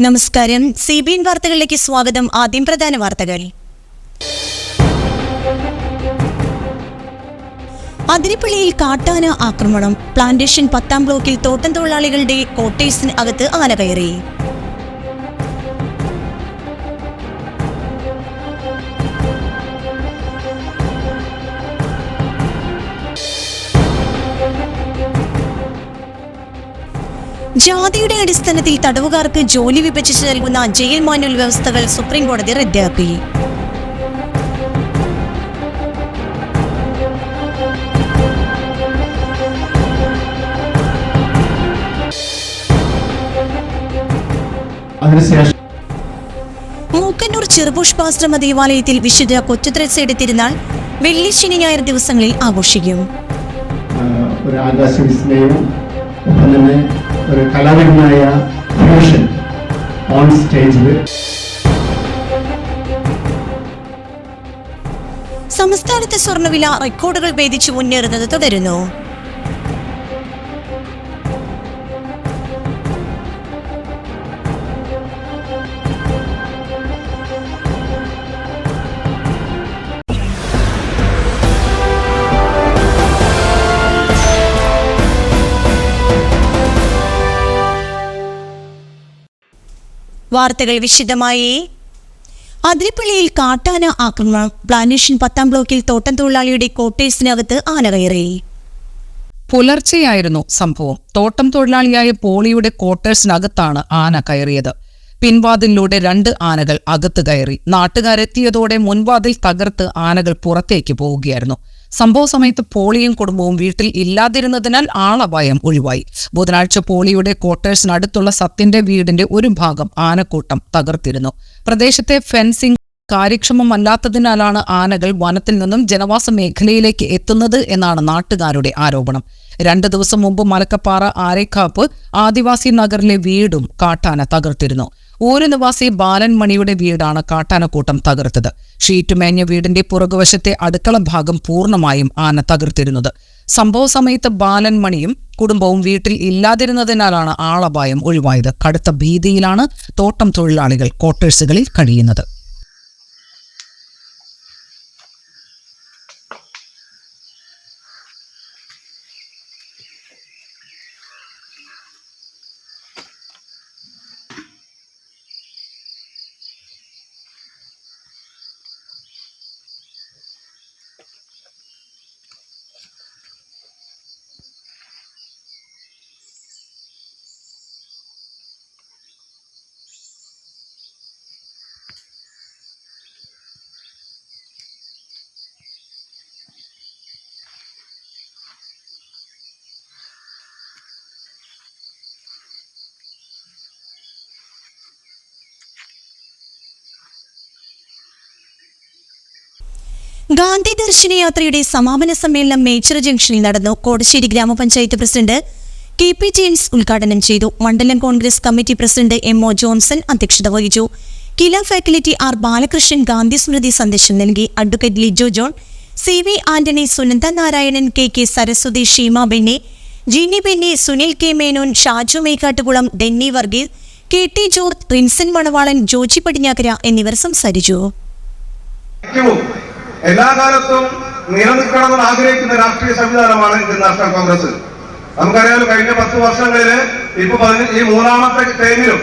നമസ്കാരം. C B N വാർത്തകളിലേക്ക് സ്വാഗതം. ആദ്യം പ്രധാന വാർത്തകൾ. അതിരപ്പള്ളിയിൽ കാട്ടാന ആക്രമണം. പ്ലാന്റേഷൻ പത്താം ബ്ലോക്കിൽ തോട്ടം തൊഴിലാളികളുടെ കോട്ടേഴ്സിന് അകത്ത് ആന കയറി. ജാതിയുടെ അടിസ്ഥാനത്തിൽ തടവുകാർക്ക് ജോലി വിഭജിച്ച് നൽകുന്ന ജയിൽ മാനുവൽ വ്യവസ്ഥകൾ സുപ്രീം കോടതി റദ്ദാക്കി. മൂക്കന്നൂർ ചെറുപുഷ്പാശ്രമ ദേവാലയത്തിൽ വിശുദ്ധ കൊച്ചുത്രസയുടെ തിരുനാൾ വെള്ളി ശനി ഞായർ ദിവസങ്ങളിൽ ആഘോഷിക്കും. ഒരു ആകാശവിസ്മയവും ഒപ്പം തന്നെ ഒരു കലാപരമായ ഫ്യൂഷൻ ഓൺ സ്റ്റേജിൽ സംസ്ഥാനത്തെ സ്വർണവില റെക്കോർഡുകൾ ഭേദിച്ചു മുന്നേറുന്നത് തുടരുന്നു. വാർത്തകൾ വിശദമായി. അതിരപ്പള്ളിയിൽ കാട്ടാന ആക്രമണം. പ്ലാനേഷൻ പത്താം ബ്ലോക്കിൽ തോട്ടം തൊഴിലാളിയുടെ കോട്ടേഴ്സിനകത്ത് ആന കയറി പുലർച്ചെയായിരുന്നു സംഭവം. തോട്ടം തൊഴിലാളിയായ പോളിയുടെ ക്വാർട്ടേഴ്സിനകത്താണ് ആന കയറിയത്. പിൻവാതിലിലൂടെ രണ്ട് ആനകൾ അകത്ത് കയറി. നാട്ടുകാരെത്തിയതോടെ മുൻവാതിൽ തകർത്ത് ആനകൾ പുറത്തേക്ക് പോവുകയായിരുന്നു. സംഭവ സമയത്ത് പോളിയും കുടുംബവും വീട്ടിൽ ഇല്ലാതിരുന്നതിനാൽ ആളപായം ഒഴിവായി. ബുധനാഴ്ച പോളിയുടെ ക്വാർട്ടേഴ്സിനടുത്തുള്ള സത്യന്റെ വീടിന്റെ ഒരു ഭാഗം ആനക്കൂട്ടം തകർത്തിരുന്നു. പ്രദേശത്തെ ഫെൻസിംഗ് കാര്യക്ഷമമല്ലാത്തതിനാലാണ് ആനകൾ വനത്തിൽ നിന്നും ജനവാസ മേഖലയിലേക്ക് എത്തുന്നത് എന്നാണ് നാട്ടുകാരുടെ ആരോപണം. രണ്ടു ദിവസം മുമ്പ് മലക്കപ്പാറ ആരേക്കാപ്പ് ആദിവാസി നഗറിലെ വീടും കാട്ടാന തകർത്തിരുന്നു. ഊര് നിവാസി ബാലൻ മണിയുടെ വീടാണ് കാട്ടാനക്കൂട്ടം തകർത്തത്. ഷീറ്റുമേഞ്ഞ വീടിന്റെ പുറകുവശത്തെ അടുക്കള ഭാഗം പൂർണമായും ആന തകർത്തിരുന്നത് സംഭവ സമയത്ത് ബാലൻ മണിയും കുടുംബവും വീട്ടിൽ ഇല്ലാതിരുന്നതിനാലാണ് ആളപായം ഒഴിവായത്. കടുത്ത ഭീതിയിലാണ് തോട്ടം തൊഴിലാളികൾ ക്വാർട്ടേഴ്സുകളിൽ കഴിയുന്നത്. ഗാന്ധി ദർശന യാത്രയുടെ സമാപന സമ്മേളനം മേച്ചർ ജംഗ്ഷനിൽ നടന്നു. കോടശ്ശേരി ഗ്രാമപഞ്ചായത്ത് പ്രസിഡന്റ് കെ പി ജെയിംസ് ഉദ്ഘാടനം ചെയ്തു. മണ്ഡലം Congress committee president M O Johnson അധ്യക്ഷത വഹിച്ചു. കില ഫാക്കൽറ്റി ആർ ബാലകൃഷ്ണൻ ഗാന്ധി സ്മൃതി സന്ദേശം നൽകി. Advocate Lijo John C V Antony Sunanda Narayanan K K Saraswathi Sheema Benny Jini Benny Sunil K Menon Shaju Mekkattukulam Denny Varghese K T George Rinson Manavalan Joji Padinjakkara എന്നിവർ സംസാരിച്ചു. എല്ലാ കാലത്തും നിലനിൽക്കണമെന്ന് ആഗ്രഹിക്കുന്ന രാഷ്ട്രീയ സംവിധാനമാണ് ഇന്ത്യൻ നാഷണൽ കോൺഗ്രസ്. നമുക്കറിയാമല്ലോ കഴിഞ്ഞ പത്ത് വർഷങ്ങളിൽ ഇപ്പൊ ഈ മൂന്നാമത്തെ ടൈമിലും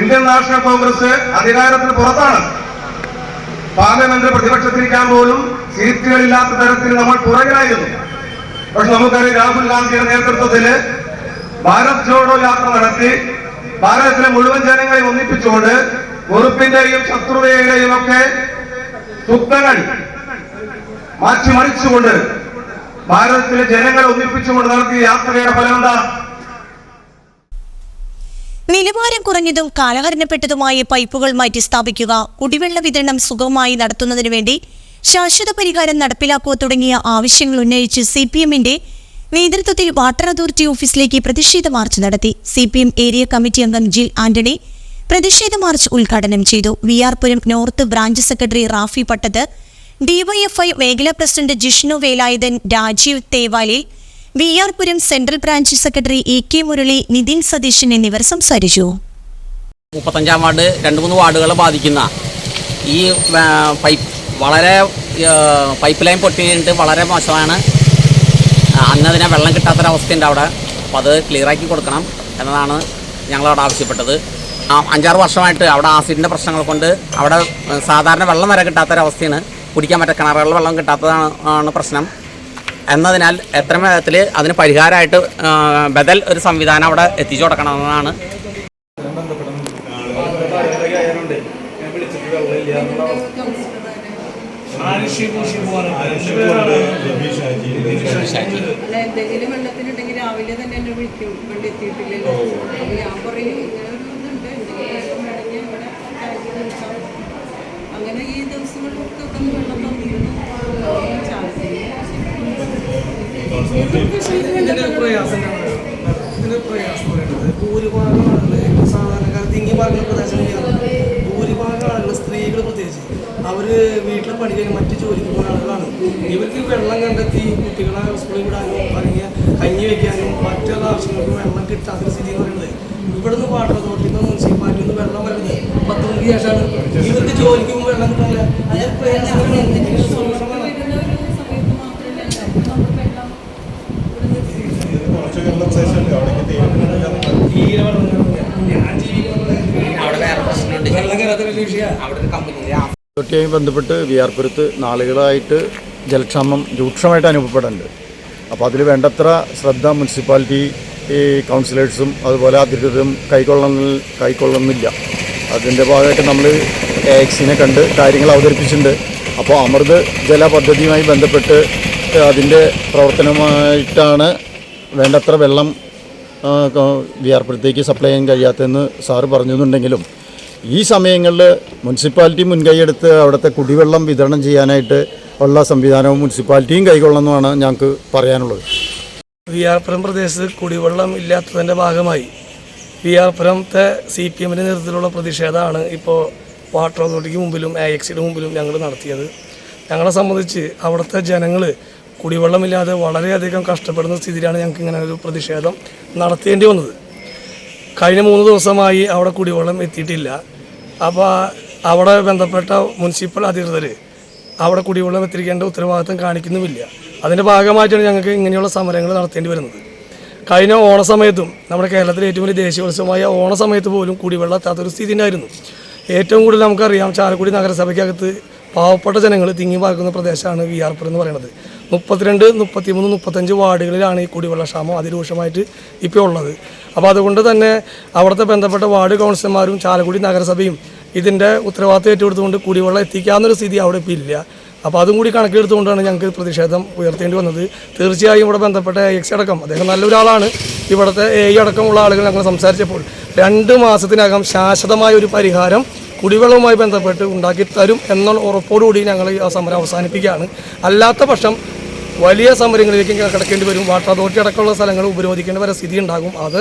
ഇന്ത്യൻ നാഷണൽ കോൺഗ്രസ് അധികാരത്തിന് പുറത്താണ്. പാർലമെന്റ് പ്രതിപക്ഷത്തിരിക്കാൻ പോലും സീറ്റുകളില്ലാത്ത തരത്തിൽ നമ്മൾ പുറകിലായിരുന്നു. പക്ഷെ നമുക്കറിയാം രാഹുൽ ഗാന്ധിയുടെ നേതൃത്വത്തിൽ ഭാരത് ജോഡോ യാത്ര നടത്തി ഭാരതത്തിലെ മുഴുവൻ ജനങ്ങളെ ഒന്നിപ്പിച്ചുകൊണ്ട് വെറുപ്പിന്റെയും ശത്രുതയുടെയും ഒക്കെ സുക്തങ്ങൾ മാറ്റിമറിച്ചുകൊണ്ട് ഭാരതത്തിലെ ജനങ്ങളെ ഒന്നിപ്പിച്ചുകൊണ്ട് നടത്തിയ യാത്രയുടെ ഫലം എന്താ? നിലവാരം കുറഞ്ഞതും കാലഹരണപ്പെട്ടതുമായ പൈപ്പുകൾ മാറ്റി സ്ഥാപിക്കുക കുടിവെള്ള വിതരണം സുഗമമായി നടത്തുന്നതിനു വേണ്ടി ശാശ്വത പരിഹാരം നടപ്പിലാക്കുക തുടങ്ങിയ ആവശ്യങ്ങൾ ഉന്നയിച്ച് സി പി എമ്മിന്റെ നേതൃത്വത്തിൽ വാട്ടർ അതോറിറ്റി ഓഫീസിലേക്ക് പ്രതിഷേധ മാർച്ച് നടത്തി. C P M area committee അംഗം ജിൽ ആന്റണി പ്രതിഷേധ മാർച്ച് ഉദ്ഘാടനം ചെയ്തു. V R Puram north branch secretary Rafi Pattath DYFI മേഖലാ president Jishnu Velayudhan Rajeev Thevali V R Puram central branch secretary E K Murali Nithin Satheesan എന്നിവർ സംസാരിച്ചു. മുപ്പത്തഞ്ചാം ward രണ്ട് മൂന്ന് വാർഡുകളെ ബാധിക്കുന്ന ഈ പൈപ്പ് വളരെ പൈപ്പ് ലൈൻ പൊട്ടിയിട്ട് വളരെ മോശമാണ്. അന്നതിനെ വെള്ളം കിട്ടാത്തൊരവസ്ഥയുണ്ട് അവിടെ. അപ്പോൾ അത് ക്ലിയറാക്കി കൊടുക്കണം എന്നതാണ് ഞങ്ങളവിടെ ആവശ്യപ്പെട്ടത്. അഞ്ചാറ് വർഷമായിട്ട് അവിടെ ആസിഡിന്റെ പ്രശ്നങ്ങൾ കൊണ്ട് അവിടെ സാധാരണ വെള്ളം വരെ കിട്ടാത്തൊരവസ്ഥയാണ്. കുടിക്കാൻ പറ്റാ കിണറുകളിൽ വെള്ളം കിട്ടാത്തതാണ് ആണ് പ്രശ്നം. എന്നതിനാൽ എത്ര വേഗത്തിൽ അതിന് പരിഹാരമായിട്ട് ബദൽ ഒരു സംവിധാനം അവിടെ എത്തിച്ചു കൊടുക്കണമെന്നാണ്. എന്തെങ്കിലും രാവിലെ തന്നെ എന്നെ വിളിക്കും. ഞാൻ പറയും ഇങ്ങനെ ഒരു ഇതുണ്ട് എന്തെങ്കിലും വേണമെങ്കിൽ ഇവിടെ ടാങ്കിൽ വിളിക്കാം അങ്ങനെ ഈ ദിവസങ്ങളിലൊക്കെ ഒന്ന് വെള്ളം തന്നിരുന്നു ഇതിന്റെ പ്രയാസം? ഇതിന്റെ പ്രയാസം പറയുന്നത് ഭൂരിഭാഗം ആളുകൾ സാധാരണക്കാർ തിങ്ങി പറഞ്ഞ പ്രദേശങ്ങളിലാണ് ഭൂരിഭാഗം ആളുകൾ സ്ത്രീകൾ പ്രത്യേകിച്ച്. അവർ വീട്ടിലെ പണി കഴിഞ്ഞ് മറ്റു ജോലിക്ക് പോകുന്ന ആളുകളാണ്. ഇവർക്ക് വെള്ളം കണ്ടെത്തി കുട്ടികളെ സ്കൂളിൽ വിടാനും അല്ലെങ്കിൽ കഞ്ഞി വെക്കാനും മറ്റുള്ള ആവശ്യങ്ങൾക്ക് വെള്ളം കിട്ടാത്തൊരു സ്ഥിതി എന്ന് പറയുന്നത്. ഇവിടുന്ന് വാട്ടർ അതോറിറ്റിയിൽ നിന്ന് മുനിസിപ്പാലിറ്റിയിൽ വെള്ളം വരുന്നത് പത്ത് മണിക്ക് ശേഷമാണ്. അതോറിറ്റിയുമായി ബന്ധപ്പെട്ട് വിയാർപുരത്ത് നാളുകളായിട്ട് ജലക്ഷാമം രൂക്ഷമായിട്ട് അനുഭവപ്പെടുന്നുണ്ട് അപ്പോൾ അതിൽ വേണ്ടത്ര ശ്രദ്ധ മുനിസിപ്പാലിറ്റി ഈ കൗൺസിലേഴ്സും അതുപോലെ അധികൃതരും കൈക്കൊള്ളുന്നില്ല. അതിന്റെ ഭാഗമായിട്ട് നമ്മൾ എക്സിനെ കണ്ട് കാര്യങ്ങൾ അവതരിപ്പിച്ചിട്ടുണ്ട്. അപ്പോൾ അമൃത് ജല പദ്ധതിയുമായി ബന്ധപ്പെട്ട് അതിന്റെ പ്രവർത്തനമായിട്ടാണ് വേണ്ടത്ര വെള്ളം ആ, സപ്ലൈ ചെയ്യാൻ കഴിയാത്തതെന്ന് സാറ് പറഞ്ഞെന്നുണ്ടെങ്കിലും ഈ സമയങ്ങളിൽ മുനിസിപ്പാലിറ്റി മുൻകൈയെടുത്ത് അവിടുത്തെ കുടിവെള്ളം വിതരണം ചെയ്യാനായിട്ട് ഉള്ള സംവിധാനവും മുനിസിപ്പാലിറ്റിയും കൈകൊള്ളണമെന്നാണ് ഞങ്ങൾക്ക് പറയാനുള്ളത്. വിയാർപുരം പ്രദേശത്ത് കുടിവെള്ളം ഇല്ലാത്തതിന്റെ ഭാഗമായി വിയാർപുരത്തെ സി പി എമ്മിന്റെ നേതൃത്വത്തിലുള്ള പ്രതിഷേധമാണ് ഇപ്പോൾ വാട്ടർ അതോറിറ്റിക്ക് മുമ്പിലും എ എക്സിയുടെ മുമ്പിലും ഞങ്ങൾ നടത്തിയത്. ഞങ്ങളെ സംബന്ധിച്ച് അവിടുത്തെ ജനങ്ങൾ കുടിവെള്ളമില്ലാതെ വളരെയധികം കഷ്ടപ്പെടുന്ന സ്ഥിതിയിലാണ് ഞങ്ങൾക്ക് ഇങ്ങനെ ഒരു പ്രതിഷേധം നടത്തേണ്ടി വന്നത്. കഴിഞ്ഞ മൂന്ന് ദിവസമായി അവിടെ കുടിവെള്ളം എത്തിയിട്ടില്ല. അപ്പോൾ അവിടെ ബന്ധപ്പെട്ട മുനിസിപ്പൽ അധികൃതർ അവിടെ കുടിവെള്ളം എത്തിക്കേണ്ട ഉത്തരവാദിത്തം കാണിക്കുന്നുമില്ല. അതിന്റെ ഭാഗമായിട്ടാണ് ഞങ്ങൾക്ക് ഇങ്ങനെയുള്ള സമരങ്ങൾ നടത്തേണ്ടി വരുന്നത്. കഴിഞ്ഞ ഓണസമയത്തും നമ്മുടെ കേരളത്തിലെ ഏറ്റവും വലിയ ദേശീയോത്സവമായ ഓണസമയത്ത് പോലും കുടിവെള്ളം എത്താത്തൊരു സ്ഥിതി ഉണ്ടായിരുന്നു. ഏറ്റവും കൂടുതൽ നമുക്കറിയാം ചാലക്കുടി നഗരസഭയ്ക്കകത്ത് പാവപ്പെട്ട ജനങ്ങൾ തിങ്ങി പാർക്കുന്ന പ്രദേശമാണ് വി എന്ന് പറയുന്നത്. മുപ്പത്തിരണ്ട് മുപ്പത്തിമൂന്ന് മുപ്പത്തഞ്ച് വാർഡുകളിലാണ് ഈ കുടിവെള്ളക്ഷാമം അതിരൂക്ഷമായിട്ട് ഇപ്പോൾ ഉള്ളത്. അപ്പോൾ അതുകൊണ്ട് തന്നെ അവിടുത്തെ ബന്ധപ്പെട്ട വാർഡ് കൗൺസിലർമാരും ചാലക്കുടി നഗരസഭയും ഇതിന്റെ ഉത്തരവാദിത്വം ഏറ്റെടുത്തുകൊണ്ട് കുടിവെള്ളം എത്തിക്കാവുന്നൊരു സ്ഥിതി അവിടെ ഇപ്പോൾ ഇല്ല. അപ്പോൾ അതും കൂടി കണക്കിലെടുത്തുകൊണ്ടാണ് ഞങ്ങൾക്ക് പ്രതിഷേധം ഉയർത്തേണ്ടി വന്നത്. തീർച്ചയായും ഇവിടെ ബന്ധപ്പെട്ട എക്സ് അടക്കം അദ്ദേഹം നല്ലൊരാളാണ്. ഇവിടുത്തെ എ അടക്കമുള്ള ആളുകൾ ഞങ്ങൾ സംസാരിച്ചപ്പോൾ രണ്ട് മാസത്തിനകം ശാശ്വതമായ ഒരു പരിഹാരം കുടിവെള്ളവുമായി ബന്ധപ്പെട്ട് ഉണ്ടാക്കി തരും എന്നുള്ള ഉറപ്പോടുകൂടി ഞങ്ങൾ ആ സമരം അവസാനിപ്പിക്കുകയാണ്. അല്ലാത്ത പക്ഷം വലിയ സമരങ്ങളിലേക്ക് കിടക്കേണ്ടി വരും. വാട്ടർ അതോറിറ്റി അടക്കമുള്ള സ്ഥലങ്ങൾ ഉപരോധിക്കേണ്ട വരെ സ്ഥിതി ഉണ്ടാകും. അത്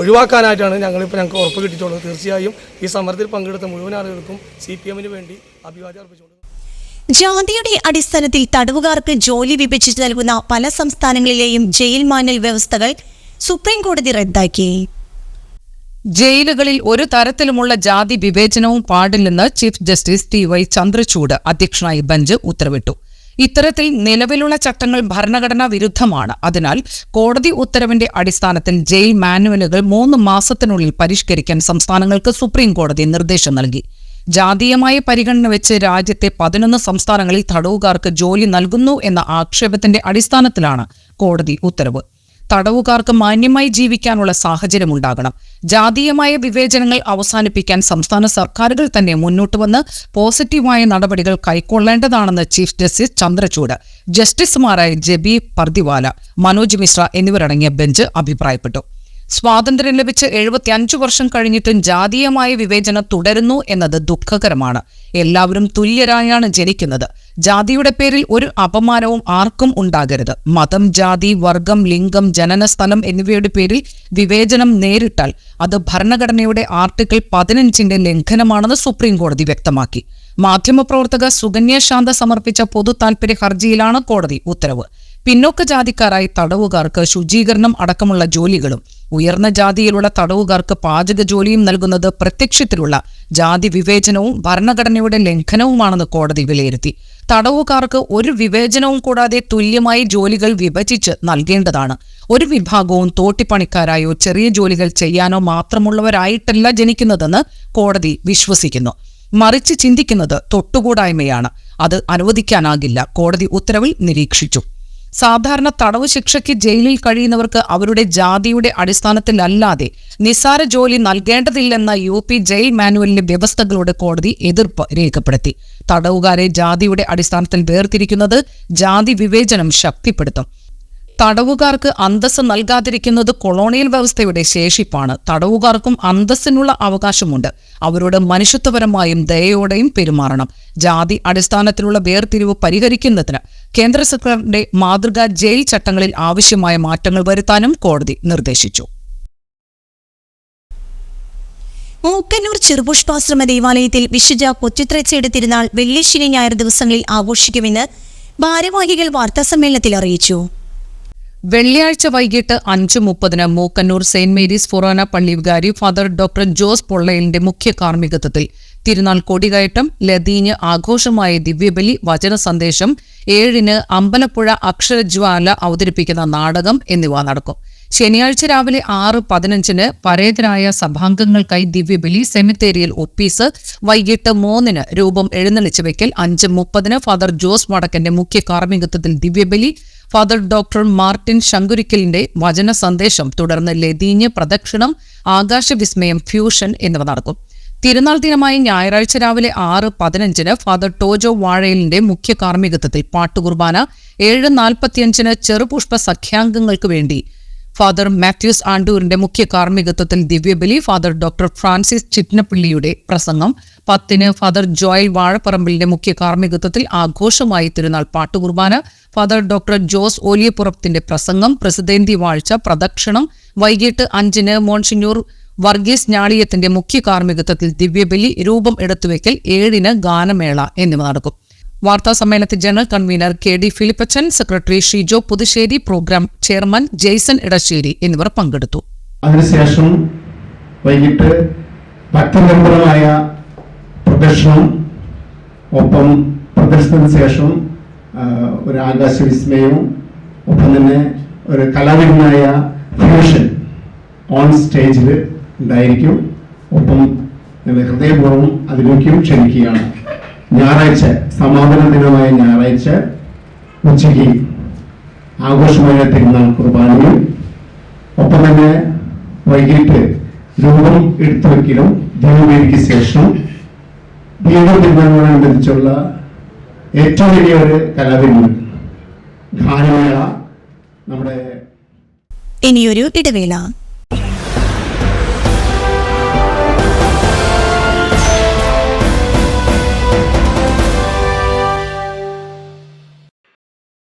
ഒഴിവാക്കാനായിട്ടാണ് ഞങ്ങളിപ്പോൾ ഞങ്ങൾക്ക് ഉറപ്പ് കിട്ടിയിട്ടുള്ളത്. തീർച്ചയായും ഈ സമരത്തിൽ പങ്കെടുത്ത മുഴുവൻ ആളുകൾക്കും സി പി എമ്മിന് വേണ്ടി അഭിവാദ്യം അർപ്പിച്ചുകൊണ്ട് ജാതിയുടെ അടിസ്ഥാനത്തിൽ തടവുകാർക്ക് ജോലി വിഭജിച്ച് നൽകുന്ന പല സംസ്ഥാനങ്ങളിലെയും ജയിൽ മാനൽ വ്യവസ്ഥകൾ സുപ്രീം കോടതി റദ്ദാക്കി. ജയിലുകളിൽ ഒരു തരത്തിലുമുള്ള ജാതി വിവേചനവും പാടില്ലെന്ന് chief justice T Y Chandrachud അധ്യക്ഷനായ ബെഞ്ച് ഉത്തരവിട്ടു. ഇത്തരത്തിൽ നിലവിലുള്ള ചട്ടങ്ങൾ ഭരണഘടനാ വിരുദ്ധമാണ്. അതിനാൽ കോടതി ഉത്തരവിന്റെ അടിസ്ഥാനത്തിൽ ജയിൽ മാനുവലുകൾ മൂന്ന് മാസത്തിനുള്ളിൽ പരിഷ്കരിക്കാൻ സംസ്ഥാനങ്ങൾക്ക് സുപ്രീം കോടതി നിർദ്ദേശം നൽകി. ജാതീയമായ പരിഗണന വെച്ച് രാജ്യത്തെ പതിനൊന്ന് സംസ്ഥാനങ്ങളിൽ തടവുകാർക്ക് ജോലി നൽകുന്നു എന്ന ആക്ഷേപത്തിന്റെ അടിസ്ഥാനത്തിലാണ് കോടതി ഉത്തരവ്. തടവുകാർക്ക് മാന്യമായി ജീവിക്കാനുള്ള സാഹചര്യം ഉണ്ടാകണം. ജാതീയമായ വിവേചനങ്ങൾ അവസാനിപ്പിക്കാൻ സംസ്ഥാന സർക്കാരുകൾ തന്നെ മുന്നോട്ട് വന്ന് പോസിറ്റീവായ നടപടികൾ കൈക്കൊള്ളേണ്ടതാണെന്ന് ചീഫ് ജസ്റ്റിസ് ചന്ദ്രചൂഡ് ജസ്റ്റിസുമാരായ ജബി പർദിവാല മനോജ് മിശ്ര എന്നിവരടങ്ങിയ ബെഞ്ച് അഭിപ്രായപ്പെട്ടു. സ്വാതന്ത്ര്യം ലഭിച്ച് എഴുപത്തിയഞ്ചു വർഷം കഴിഞ്ഞിട്ടും ജാതീയമായ വിവേചനം തുടരുന്നു എന്നത് ദുഃഖകരമാണ്. എല്ലാവരും തുല്യരായാണ് ജനിക്കുന്നത്. ജാതിയുടെ പേരിൽ ഒരു അപമാനവും ആർക്കും ഉണ്ടാകരുത്. മതം ജാതി വർഗം ലിംഗം ജനനസ്ഥലം എന്നിവയുടെ പേരിൽ വിവേചനം നേരിട്ടാൽ അത് ഭരണഘടനയുടെ ആർട്ടിക്കിൾ പതിനഞ്ചിന്റെ ലംഘനമാണെന്ന് സുപ്രീം കോടതി വ്യക്തമാക്കി. മാധ്യമപ്രവർത്തക സുകന്യ ശാന്ത സമർപ്പിച്ച പൊതു താൽപര്യ ഹർജിയിലാണ് കോടതി ഉത്തരവ്. പിന്നോക്ക ജാതിക്കാരായ തടവുകാർക്ക് ശുചീകരണം അടക്കമുള്ള ജോലികളും ഉയർന്ന ജാതിയിലുള്ള തടവുകാർക്ക് പാചക ജോലിയും നൽകുന്നത് പ്രത്യക്ഷത്തിലുള്ള ജാതി വിവേചനവും ഭരണഘടനയുടെ ലംഘനവുമാണെന്ന് കോടതി വിലയിരുത്തി. തടവുകാർക്ക് ഒരു വിവേചനവും കൂടാതെ തുല്യമായി ജോലികൾ വിഭജിച്ച് നൽകേണ്ടതാണ്. ഒരു വിഭാഗവും തോട്ടിപ്പണിക്കാരായോ ചെറിയ ജോലികൾ ചെയ്യാനോ മാത്രമുള്ളവരായിട്ടല്ല ജനിക്കുന്നതെന്ന് കോടതി വിശ്വസിക്കുന്നു. മറിച്ച് ചിന്തിക്കുന്നത് തൊട്ടുകൂടായ്മയാണ്. അത് അനുവദിക്കാനാകില്ല. കോടതി ഉത്തരവിൽ നിരീക്ഷിച്ചു. സാധാരണ തടവ് ശിക്ഷയ്ക്ക് ജയിലിൽ കഴിയുന്നവർക്ക് അവരുടെ ജാതിയുടെ അടിസ്ഥാനത്തിലല്ലാതെ നിസ്സാര ജോലി നൽകേണ്ടതില്ലെന്ന യു പി ജയിൽ മാനുവലിലെ വ്യവസ്ഥകളോട് കോടതി എതിർപ്പ് രേഖപ്പെടുത്തി. തടവുകാരെ ജാതിയുടെ അടിസ്ഥാനത്തിൽ വേർതിരിക്കുന്നത് ജാതി വിവേചനം ശക്തിപ്പെടുത്തും. തടവുകാർക്ക് അന്തസ് നൽകാതിരിക്കുന്നത് കൊളോണിയൽ വ്യവസ്ഥയുടെ ശേഷിപ്പാണ്. തടവുകാർക്കും അന്തസ്സിനുള്ള അവകാശമുണ്ട്. അവരോട് മനുഷ്യത്വപരമായും ദയയോടെയും പെരുമാറണം. ജാതി അടിസ്ഥാനത്തിലുള്ള വേർതിരിവ് പരിഹരിക്കുന്നതിന് കേന്ദ്ര സർക്കാരിന്റെ മാതൃകാ ജയിൽ ചട്ടങ്ങളിൽ ആവശ്യമായ മാറ്റങ്ങൾ വരുത്താനും കോടതി നിർദ്ദേശിച്ചു. മൂക്കന്നൂർ ചെറുപുഷ്പാശ്രമ ദേവാലയത്തിൽ വിശുജ കൊച്ചുത്രച്ചയുടെ തിരുനാൾ വെള്ളി ശനി ഞായർ ദിവസങ്ങളിൽ ആഘോഷിക്കുമെന്ന് ഭാരവാഹികൾ വാർത്താസമ്മേളനത്തിൽ അറിയിച്ചു. വെള്ളിയാഴ്ച വൈകിട്ട് അഞ്ച് മുപ്പതിന് മൂക്കന്നൂർ സെന്റ് മേരീസ് ഫൊറോന പള്ളി വികാരി ഫാദർ ഡോക്ടർ ജോസ് പൊള്ളയിലിന്റെ മുഖ്യ കാർമ്മികത്വത്തിൽ തിരുനാൾ കൊടികയറ്റം ലതീഞ്ഞ് ആഘോഷമായ ദിവ്യബലി വചന സന്ദേശം ഏഴിന് അമ്പലപ്പുഴ അക്ഷരജ്വാല അവതരിപ്പിക്കുന്ന നാടകം എന്നിവ നടക്കും. ശനിയാഴ്ച രാവിലെ ആറ് പതിനഞ്ചിന് പരേതരായ സഭാംഗങ്ങൾക്കായി ദിവ്യബലി സെമിത്തേരിയൽ ഒപ്പീസ് വൈകിട്ട് മൂന്നിന് രൂപം എഴുന്നള്ളിച്ച് വെക്കൽ അഞ്ച് മുപ്പതിന് ഫാദർ ജോസ് വടക്കന്റെ മുഖ്യ കാർമ്മികത്വത്തിൽ ദിവ്യബലി ഫാദർ ഡോക്ടർ മാർട്ടിൻ ശങ്കുരിക്കലിന്റെ വചന സന്ദേശം തുടർന്ന് ലതീഞ്ഞ് പ്രദക്ഷിണം ആകാശവിസ്മയം ഫ്യൂഷൻ എന്നിവ നടക്കും. തിരുനാൾ ദിനമായി ഞായറാഴ്ച രാവിലെ ആറ് പതിനഞ്ചിന് ഫാദർ ടോജോ വാഴയിലിന്റെ മുഖ്യ കാർമ്മികത്വത്തിൽ പാട്ടുകുർബാന ഏഴ് നാൽപ്പത്തിയഞ്ചിന് ചെറുപുഷ്പ സഖ്യാംഗങ്ങൾക്ക് വേണ്ടി ഫാദർ മാത്യൂസ് ആണ്ടൂരിന്റെ മുഖ്യ കാർമ്മികത്വത്തിൽ ദിവ്യബലി ഫാദർ ഡോക്ടർ ഫ്രാൻസിസ് ചിറ്റ്നപ്പിള്ളിയുടെ പ്രസംഗം പത്തിന് ഫാദർ ജോയൽ വാഴപ്പറമ്പിലിന്റെ മുഖ്യ കാർമ്മികത്വത്തിൽ ആഘോഷമായി തിരുനാൾ പാട്ടുകുർബാന ഫാദർ ഡോക്ടർ ജോസ് ഓലിയപ്പുറത്തിന്റെ പ്രസംഗം പ്രസിദ്ധേന്തി വാഴ്ച പ്രദക്ഷിണം വൈകിട്ട് അഞ്ചിന് മോൺസിന്യൂർ വർഗീസ് ഞാളിയത്തിന്റെ മുഖ്യ കാർമ്മികത്വത്തിൽ ദിവ്യബലി രൂപം എടുത്തുവെക്കൽ ഏഴിന് ഗാനമേള എന്നിവ നടക്കും. വാർത്താ സമ്മേളനത്തിൽ general convener K D Philippachan secretary Shijo Puthussery programme chairman Jaison Edassery എന്നിവർ പങ്കെടുത്തു. അതിനുശേഷം വൈകിട്ട് ഭക്തിനിർഭരമായ പ്രദർശനം ഒപ്പം പ്രദർശനത്തിന് ശേഷം ഒരു ആകാശ വിസ്മയവും ഒപ്പം തന്നെ ഒരു കലാവിധമായ ഫ്യൂഷൻ ഓൺ സ്റ്റേജിൽ ഉണ്ടായിരിക്കും. ഒപ്പം ഹൃദയപൂർവം അതിലേക്കും ക്ഷണിക്കുകയാണ്. ഞായറാഴ്ച സമാപന ദിനമായ ഞായറാഴ്ച ഉച്ചയ്ക്ക് ആഘോഷമായ തിരുനാൾ കുർബാനയും ഒപ്പം തന്നെ വൈകിട്ട് രൂപം എടുത്തു വെക്കലും ധനവേദിക്ക് ശേഷം ദൈവത്തിനോടനുബന്ധിച്ചുള്ള ഏറ്റവും വലിയ ഒരു കലാവിരുന്ന് ഗാനമേള നമ്മുടെ ഇനിയൊരു ഇടവേള